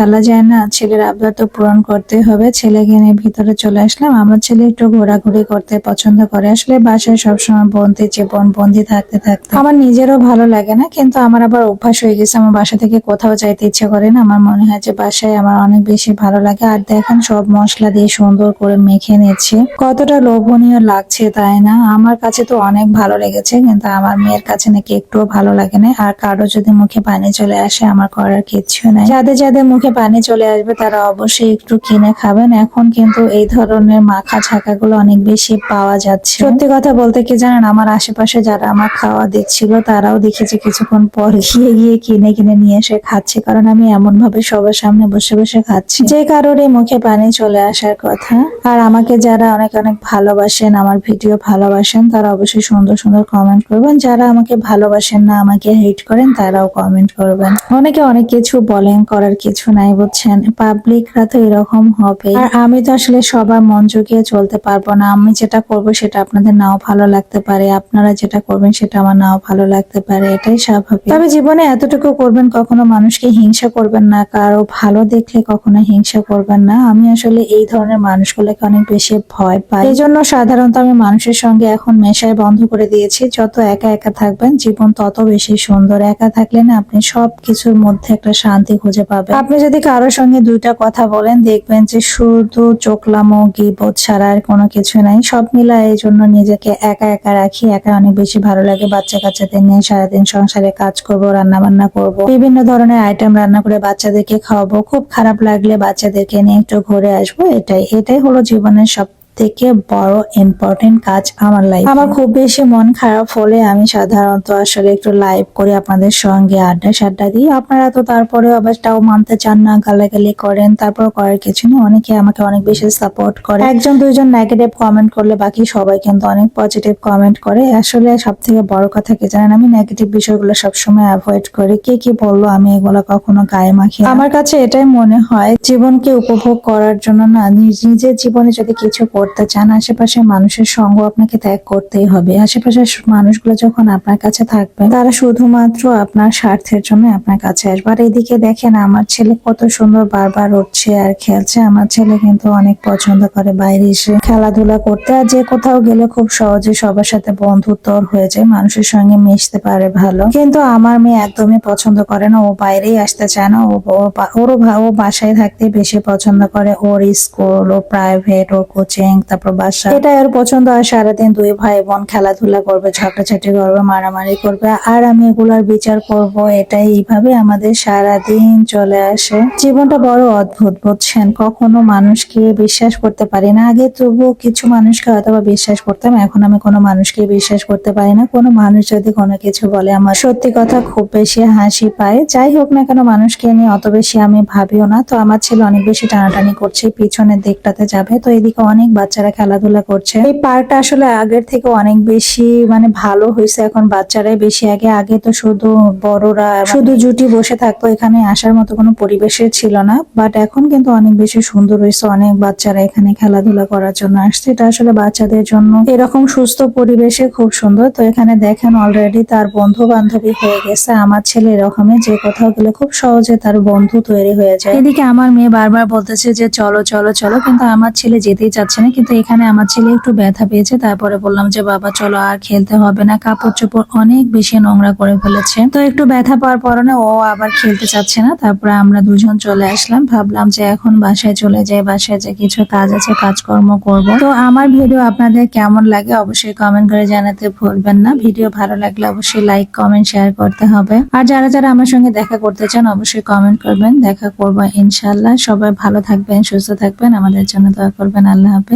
ফেলা যায় না, ছেলের আবদার তো পূরণ করতে হবে। ছেলেকে নিয়ে ভিতরে চলে আসলাম। আমার ছেলে একটু ঘোরাঘুরি করতে পছন্দ করে। আসলে বাসায় সবসময় বন্দি, জীবন বন্দি থাকতে থাকতে। আমার নিজেরও ভালো লাগে না, কিন্তু আমার আবার অভ্যাস হয়ে গেছে। আমার বাসা থেকে কোথাও যাইতে ইচ্ছে করে না। আমার মনে হয় যে বাসায় আমার অনেক বেশি ভালো লাগে। আর দেখেন সব মশলা দিয়ে সুন্দর করে মেখে নিচ্ছে। কতটা লোভনীয় লাগছে তাই না? আমার কাছে তো অনেক ভালো লেগেছে, কিন্তু আমার মেয়ের কাছে নাকি একটুও ভালো লাগে না। আর কারও যদি মুখে পানি চলে আসে, আমার করার কিচ্ছু নাই। যাদের যাদের মুখে পানি চলে আসবে, তারা অবশ্যই একটু কিনে খাবেন। এখন কিন্তু এই ধরনের মাখা ছাকা গুলো অনেক বেশি পাওয়া যাচ্ছে। সত্যি কথা বলতে কি জানেন, আমার আশেপাশে যারা আমার খাওয়া দিচ্ছিল, তারাও দেখেছি কিছুক্ষণ পর গিয়ে গিয়ে কিনে কিনে নিয়ে এসে খাচ্ছে, কারণ আমি এমন ভাবে সবার সামনে বসে বসে খাচ্ছি। যে কারণে মুখে পানি চলে আসার কথা, আর আমাকে যারা অনেক অনেক ভালোবাসেন, আমার ভিডিও ভালোবাসেন, তারা অবশ্যই সুন্দর সুন্দর কমেন্ট করবেন। যারা আমাকে ভালোবাসেন না, আমাকে হেট করেন, তারাও কমেন্ট করবেন। অনেকে অনেক কিছু বলেন, করার কিছু নাই, বুঝছেন? পাবলিকরা তো এরকম হবে আর আমি তো আসলে সবার মন জুগিয়ে চলতে পারব না। আমি যেটা করব সেটা আপনাদের নাও ভালো লাগতে পারে। আপনারা যেটা করবেন সেটা আমার নাও ভালো লাগতে পারে। এটাই স্বাভাবিক। তবে জীবনে এতটুকু করবেন, কখনো মানুষকে হিংসা করবেন না। কারও ভালো দেখলে কখনো হিংসা করবেন না। আমি আসলে এই ধরনের মানুষগুলোকে অনেক বেশি ভয় পাই। এই জন্য সাধারণত আমি মানুষের সঙ্গে এখন মেশায় বন্ধ করে দিয়েছি। যত একা একা থাকবেন, জীবন তত বেশি সুন্দর। একা থাকলে না আপনি সব কিছুর মধ্যে একটা শান্তি খুঁজে পাবেন। আপনি যদি কারোর সঙ্গে দুইটা কথা বলেন, দেখবেন যে শুধু চোখলামো গিবোধ ছাড়া আর কোনো কিছু নাই। সব মিলা এই জন্য নিজেকে একা একা রাখি, একা অনেক বেশি ভালো লাগে। বাচ্চা কাচ্চাদের নিয়ে সারাদিন সংসারে কাজ করব রান্না বান্না করব, বিভিন্ন ধরনের আইটেম রান্না করে বাচ্চাদেরকে খাওয়াবো। খুব খারাপ লাগলে বাচ্চাদেরকে নিয়ে একটু ঘুরে আসব। এটাই এটাই হলো জীবনের সব থেকে বড় ইম্পর্টেন্ট কাজ আমার লাইফ আমার খুব বেশি মন খারাপ হলে আমি সাধারণত আসলে একটু লাইভ করে আপনাদের সঙ্গে আড্ডা সাড্ডা দিই। আপনারা তো তারপরে আবার তাও মানতে চান না গালাগালি করেন তারপর করার কিছু নেই। অনেকে আমাকে অনেক বেশি সাপোর্ট করে। একজন দুইজন নেগেটিভ কমেন্ট করলে বাকি সবাই কিন্তু অনেক পজিটিভ কমেন্ট করে। আসলে সব থেকে বড় কথা কি জানেন আমি নেগেটিভ বিষয়গুলো সবসময় অ্যাভয়েড করি। কে কি বলল আমি এগুলো কখনো গায়ে মাখি আমার কাছে এটাই মনে হয় জীবনকে উপভোগ করার জন্য না নিজ- নিজের জীবনে যদি কিছু করতে চান আশেপাশে মানুষের সঙ্গ আপনাকে ত্যাগ করতেই হবে। আশেপাশের মানুষগুলো যখন আপনার কাছে থাকবে, তারা শুধুমাত্র আপনার স্বার্থের জন্য আপনার কাছে আসবে। আর এদিকে দেখেন, আমার ছেলে কত সুন্দর বারবার উঠছে আর খেলছে। আমার ছেলে কিন্তু অনেক পছন্দ করে বাইরে এসে খেলাধুলা করতে। আর যে কোথাও গেলে খুব সহজে সবার সাথে বন্ধুত্ব ওর হয়ে যায়, মানুষের সঙ্গে মিশতে পারে ভালো। কিন্তু আমার মেয়ে একদমই পছন্দ করে না, ও বাইরেই আসতে চায় না। ও ও- ওরও ও বাসায় থাকতে বেশি পছন্দ করে। ওর স্কুল, ও প্রাইভেট ওর কোচিং তারপর বাসা। এটা ওর পছন্দ হয়, সারাদিন দুই ভাই বোন খেলাধুলা করবে, ঝগড়াঝাটি করবে, মারামারি করবে, আর আমি এগুলার বিচার করব, এটাই এইভাবে আমাদের সারাদিন চলে আসে। জীবনটা বড় অদ্ভুত, বুঝছেন? কখনো মানুষকে বিশ্বাস করতে পারি না। আগে তবুও কিছু মানুষকে হয়তো বিশ্বাস করতাম, এখন আমি কোনো মানুষকে বিশ্বাস করতে পারি না। কোনো মানুষ যদি কোনো কিছু বলে, আমার সত্যি কথা খুব বেশি হাসি পায়। যাই হোক না কেন, মানুষকে নিয়ে অত বেশি আমি ভাবিও না। তো আমার ছেলে অনেক বেশি টানাটানি করছে, পিছনের দিকটাতে যাবে, তো এদিকে অনেক বাচ্চারা খেলাধুলা করছে। এই পার্কটা আসলে আগের থেকে অনেক বেশি মানে ভালো হয়েছে, এখন বাচ্চারাই বেশি আগে। আগে তো শুধু বড়রা শুধু জুটি বসে থাকতো, এখানে আসার মতো কোনো পরিবেশে ছিল না। বাট এখন কিন্তু অনেক বেশি সুন্দর হয়েছে, অনেক বাচ্চারা এখানে খেলাধুলা করার জন্য আসছে। এটা আসলে বাচ্চাদের জন্য এরকম সুস্থ পরিবেশে খুব সুন্দর। তো এখানে দেখেন অলরেডি তার বন্ধু বান্ধবী হয়ে গেছে। আমার ছেলে এরকমই, যে কোথাও গেলে খুব সহজে তার বন্ধু তৈরি হয়ে যায়। এদিকে আমার মেয়ে বারবার বলতেছে যে, চলো চলো চলো। কিন্তু আমার ছেলে যেতেই চাচ্ছে না। কিন্তু এখানে আমার ছেলে একটু ব্যথা পেয়েছে, তারপরে বললাম যে, বাবা, চলো আর খেলতে হবে না। কাপড় চোপড় অনেক বেশি নোংরা করে ফেলেছে। তো একটু ব্যথা পাওয়ার পরনে ও আবার খেলতে চাচ্ছে না। তারপরে আমরা দুজন চলে আসলাম। ভাবলাম যে, এখন বাসায় চলে যাই, বাসায় যে কিছু কাজ আছে, কাজকর্ম করব। তো আমার ভিডিও আপনাদের কেমন লাগে অবশ্যই কমেন্ট করে জানাতে ভুলবেন না। ভিডিও ভালো লাগলে অবশ্যই লাইক কমেন্ট শেয়ার করতে হবে। আর যারা যারা আমার সঙ্গে দেখা করতে চান, অবশ্যই কমেন্ট করবেন। দেখা করব ইনশাল্লাহ সবাই ভালো থাকবেন, সুস্থ থাকবেন। আমাদের জন্য দোয়া করবেন। আল্লাহ